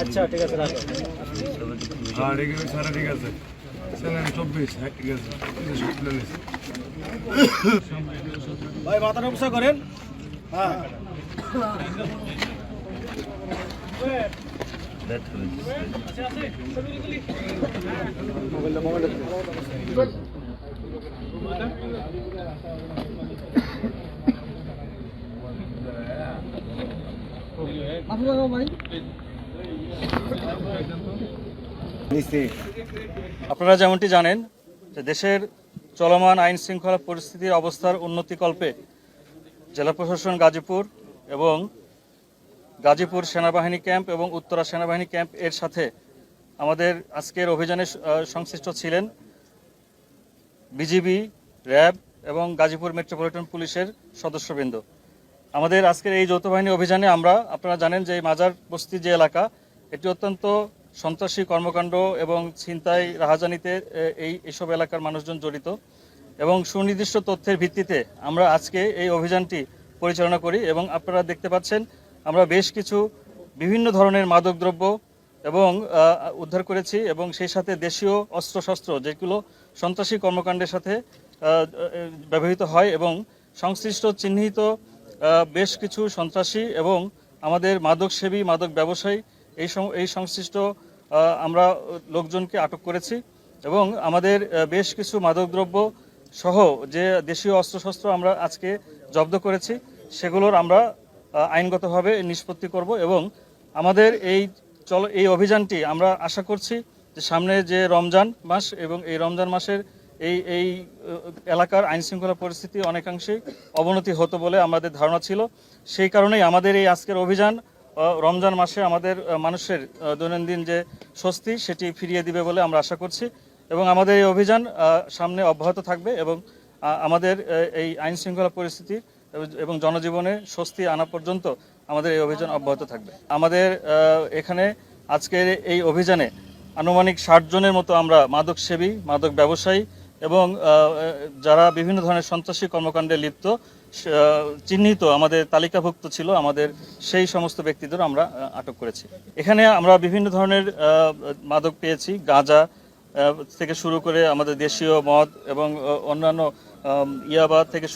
আচ্ছা ঠিক আছে রাখো। হ্যাঁ সারা ঠিক আছে। স্যালারি চব্বিশ হ্যাঁ ঠিক আছে। ভাই মাথাটা উপসা করেন। হ্যাঁ। মোবাইলটা মোবাইলটা আপনারা যেমনটি জানেন যে দেশের চলমান আইন শৃঙ্খলা পরিস্থিতির অবস্থার উন্নতিকল্পে জেলা প্রশাসন গাজীপুর এবং গাজীপুর সেনাবাহিনী ক্যাম্প এবং উত্তরা সেনাবাহিনী ক্যাম্প এর সাথে আমাদের আজকের অভিযানে সংশ্লিষ্ট ছিলেন বিজিবি, র্যাব এবং গাজীপুর মেট্রোপলিটন পুলিশের সদস্যবৃন্দ। আমাদের আজকের এই যৌথ বাহিনী অভিযানে আমরা, আপনারা জানেন যে মাজার বস্তি যে এলাকা, এটি অত্যন্ত সন্ত্রাসী কর্মকাণ্ড এবং ছিনতাই রাহাজানিতে এই, এসব এলাকার মানুষজন জড়িত। এবং সুনির্দিষ্ট তথ্যের ভিত্তিতে আমরা আজকে এই অভিযানটি পরিচালনা করি এবং আপনারা দেখতে পাচ্ছেন, আমরা বেশ কিছু বিভিন্ন ধরনের মাদকদ্রব্য এবং উদ্ধার করেছি এবং সেই সাথে দেশীয় অস্ত্রশস্ত্র যেগুলো সন্ত্রাসী কর্মকাণ্ডের সাথে ব্যবহৃত হয় এবং সংশ্লিষ্ট চিহ্নিত বেশ কিছু সন্ত্রাসী এবং আমাদের মাদকসেবী, মাদক ব্যবসায়ী এই এই সংশ্লিষ্ট আমরা লোকজনকে আটক করেছি এবং আমাদের বেশ কিছু মাদকদ্রব্য সহ যে দেশীয় অস্ত্রশস্ত্র আমরা আজকে জব্দ করেছি, সেগুলোর আমরা আইনগতভাবে নিষ্পত্তি করব এবং আমাদের এই চল এই অভিযানটি আমরা আশা করছি যে সামনে যে রমজান মাস এবং এই রমজান মাসের এই এই এলাকার আইন শৃঙ্খলা পরিস্থিতি অনেকাংশেই অবনতি হতো বলে আমাদের ধারণা ছিল। সেই কারণেই আমাদের এই আজকের অভিযান রমজান মাসে আমাদের মানুষের দৈনন্দিন যে স্বস্তি সেটি ফিরিয়ে দিবে বলে আমরা আশা করছি এবং আমাদের এই অভিযান সামনে অব্যাহত থাকবে এবং আমাদের এই আইন শৃঙ্খলা পরিস্থিতি এবং জনজীবনে স্বস্তি আনা পর্যন্ত আমাদের এই অভিযান অব্যাহত থাকবে। আমাদের এখানে আজকের এই অভিযানে আনুমানিক ষাট জনের মতো আমরা মাদক সেবী মাদক ব্যবসায়ী এবং যারা বিভিন্ন ধরনের সন্ত্রাসী কর্মকাণ্ডে লিপ্ত চিহ্নিত আমাদের তালিকাভুক্ত ছিল, আমাদের সেই সমস্ত ব্যক্তিদের আমরা আটক করেছি। এখানে আমরা বিভিন্ন ধরনের মাদক পেয়েছি, গাঁজা থেকে শুরু করে আমাদের দেশীয় মদ এবং অন্যান্য ইয়াবা থেকে